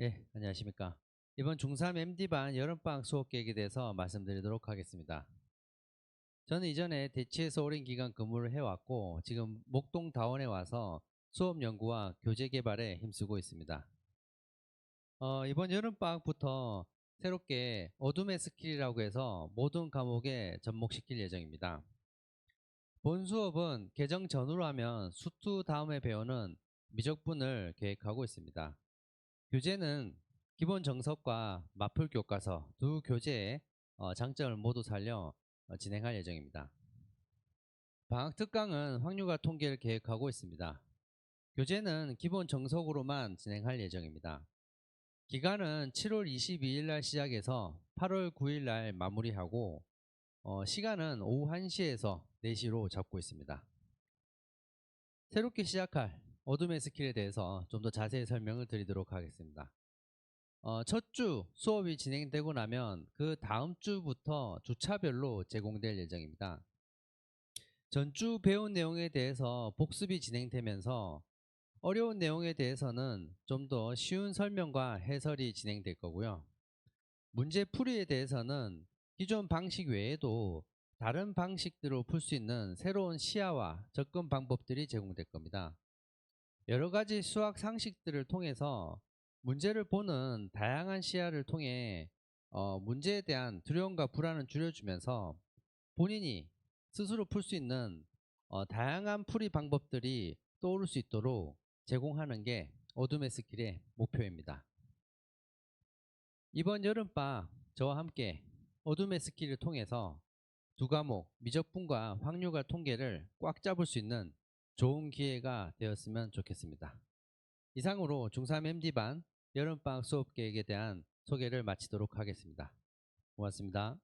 예, 안녕하십니까. 이번 중3 MD반 여름방학 수업 계획에 대해서 말씀드리도록 하겠습니다. 저는 이전에 대치에서 오랜 기간 근무를 해왔고 지금 목동 다원에 와서 수업 연구와 교재 개발에 힘쓰고 있습니다. 어, 이번 여름방학부터 새롭게 어둠의 스킬이라고 해서 모든 과목에 접목시킬 예정입니다. 본 수업은 개정 전후로 하면 수투 다음에 배우는 미적분을 계획하고 있습니다. 교재는 기본 정석과 마풀 교과서 두 교재의 어, 장점을 모두 살려 어, 진행할 예정입니다. 방학 특강은 확률과 통계를 계획하고 있습니다. 교재는 기본 정석으로만 진행할 예정입니다. 기간은 7월 22일 날 시작해서 8월 9일 날 마무리하고 어, 시간은 오후 1시에서 4시로 잡고 있습니다. 새롭게 시작할 어둠의 스킬에 대해서 좀 더 자세히 설명을 드리도록 하겠습니다. 어, 첫 주 수업이 진행되고 나면 그 다음 주부터 주차별로 제공될 예정입니다. 전주 배운 내용에 대해서 복습이 진행되면서 어려운 내용에 대해서는 좀 더 쉬운 설명과 해설이 진행될 거고요. 문제 풀이에 대해서는 기존 방식 외에도 다른 방식대로 풀 수 있는 새로운 시야와 접근 방법들이 제공될 겁니다. 여러 가지 수학 상식들을 통해서 문제를 보는 다양한 시야를 통해 어, 문제에 대한 두려움과 불안을 줄여주면서 본인이 스스로 풀 수 있는 어, 다양한 풀이 방법들이 떠오를 수 있도록 제공하는 게 어둠의 스킬의 목표입니다. 이번 여름방 저와 함께 어둠의 스킬을 통해서 두 과목 미적분과 확률과 통계를 꽉 잡을 수 있는 좋은 기회가 되었으면 좋겠습니다. 이상으로 중3 MD반 여름방학 수업 계획에 대한 소개를 마치도록 하겠습니다. 고맙습니다.